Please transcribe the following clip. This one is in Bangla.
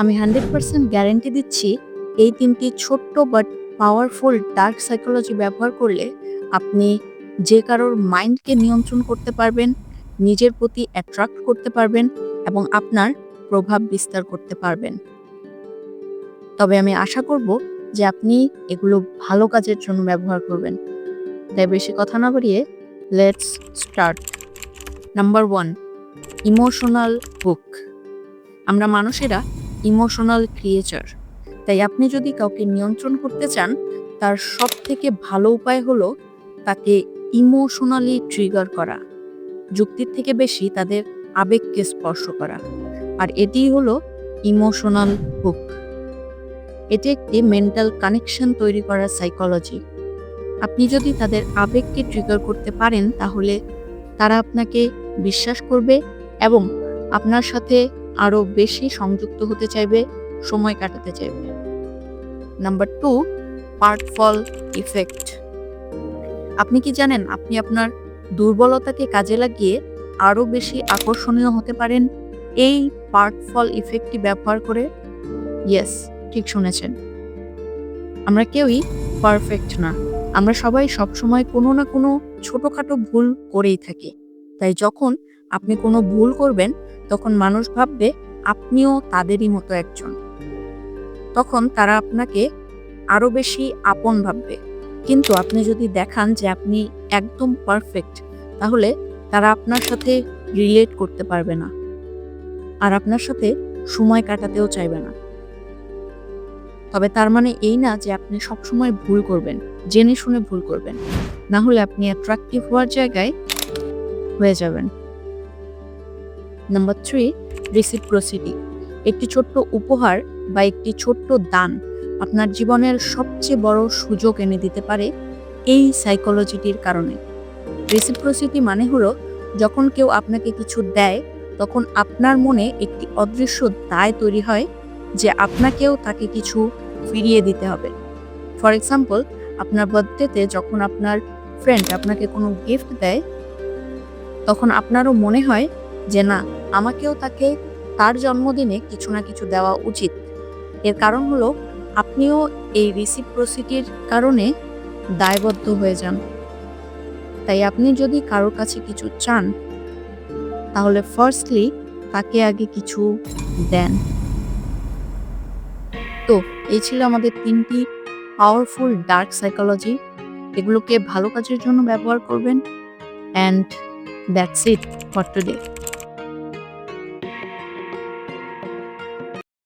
আমি হান্ড্রেড পার্সেন্ট গ্যারেন্টি দিচ্ছি, এই তিনটি ছোট্ট বাট পাওয়ারফুল ডার্ক সাইকোলজি ব্যবহার করলে আপনি যে কারোর মাইন্ডকে নিয়ন্ত্রণ করতে পারবেন, নিজের প্রতি অ্যাট্রাক্ট করতে পারবেন এবং আপনার প্রভাব বিস্তার করতে পারবেন। তবে আমি আশা করব যে আপনি এগুলো ভালো কাজের জন্য ব্যবহার করবেন। তাই বেশি কথা না বাড়িয়ে let's start number one emotional book আমরা মানুষেরা ইমোশনাল ক্রিয়েচার তাই আপনি যদি কাউকে নিয়ন্ত্রণ করতে চান, তার সব থেকে ভালো উপায় হলো তাকে ইমোশনালি ট্রিগার করা। যুক্তির থেকে বেশি তাদের আবেগকে স্পর্শ করা। আর এটিই হলো ইমোশনাল হুক এটি একটি মেন্টাল কানেকশন তৈরি করার সাইকোলজি আপনি যদি তাদের আবেগকে ট্রিগার করতে পারেন, তাহলে তারা আপনাকে বিশ্বাস করবে এবং আপনার সাথে আরও বেশি সংযুক্ত হতে চাইবে, সময় কাটাতে চাইবে। নাম্বার টু পার্টফল ইফেক্ট আপনি কি জানেন, আপনি আপনার দুর্বলতাকে কাজে লাগিয়ে আরও বেশি আকর্ষণীয় হতে পারেন? এই পার্টফল ইফেক্টটি ব্যবহার করে? ইয়েস ঠিক শুনেছেন। আমরা কেউই পারফেক্ট না। আমরা সবাই সবসময় কোনো না কোনো ছোটোখাটো ভুল করেই থাকি। তাই যখন আপনি কোনো ভুল করবেন, তখন মানুষ ভাববে আপনিও তাদেরই মতো একজন। তখন তারা আপনাকে আরও বেশি আপন ভাববে। কিন্তু আপনি যদি দেখান যে আপনি একদম পারফেক্ট তাহলে তারা আপনার সাথে রিলেট করতে পারবে না। আর আপনার সাথে সময় কাটাতেও চাইবে না। তবে তার মানে এই না যে আপনি সবসময় ভুল করবেন, জেনে শুনে ভুল করবেন। না হলে আপনি অ্যাট্রাকটিভ হওয়ার জায়গায় হয়ে যাবেন। নাম্বার থ্রি রিসিপ্রসিটি একটি ছোট্ট উপহার বা একটি ছোট্ট দান আপনার জীবনের সবচেয়ে বড় সুযোগ এনে দিতে পারে এই সাইকোলজিটির কারণে। রেসিপ্রসিটি মানে হলো, যখন কেউ আপনাকে কিছু দেয়, তখন আপনার মনে একটি অদৃশ্য দায় তৈরি হয় যে আপনাকেও তাকে কিছু ফিরিয়ে দিতে হবে। ফর এক্সাম্পল আপনার বার্থডেতে যখন আপনার ফ্রেন্ড আপনাকে কোনো গিফট দেয়, তখন আপনারও মনে হয় যে না আমাকেও তাকে তার জন্মদিনে কিছু না কিছু দেওয়া উচিত। এর কারণ হলো, আপনিও এই রিসিপ্রসিটির কারণে দায়বদ্ধ হয়ে যান। তাই আপনি যদি কারোর কাছে কিছু চান, তাহলে ফার্স্টলি তাকে আগে কিছু দেন। তো, এই ছিল আমাদের তিনটি পাওয়ারফুল ডার্ক সাইকোলজি এগুলোকে ভালো কাজের জন্য ব্যবহার করবেন। And that's it for today